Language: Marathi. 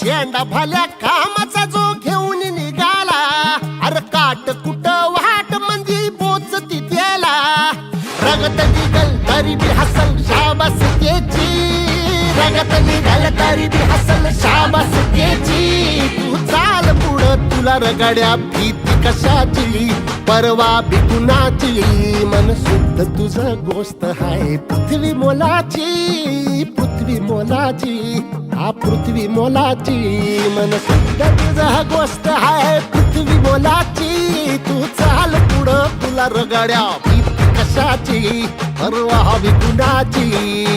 झेंडा भल्या कामाचा जो घेऊन निघाला. अरे काट कुट वाट मंदी बोच तिथेला. रगत निघल तरी बी हसल शाबास त्याची. रगत निघल तरी बी हसल शाबास त्याची. तू चाल पुढं तुला रगड्या भीती कशाची? परवा बिकुनाची मन शुद्ध तुझं गोष्ट हाय पृथ्वी मोलाची पृथ्वी मोलाची. हा पृथ्वी मोलाची मन तुझा तुझं गोष्ट हाय पृथ्वी मोलाची. तू चाल पुढं तुला रगड्या. भीती कशाची? परवा कुणाची?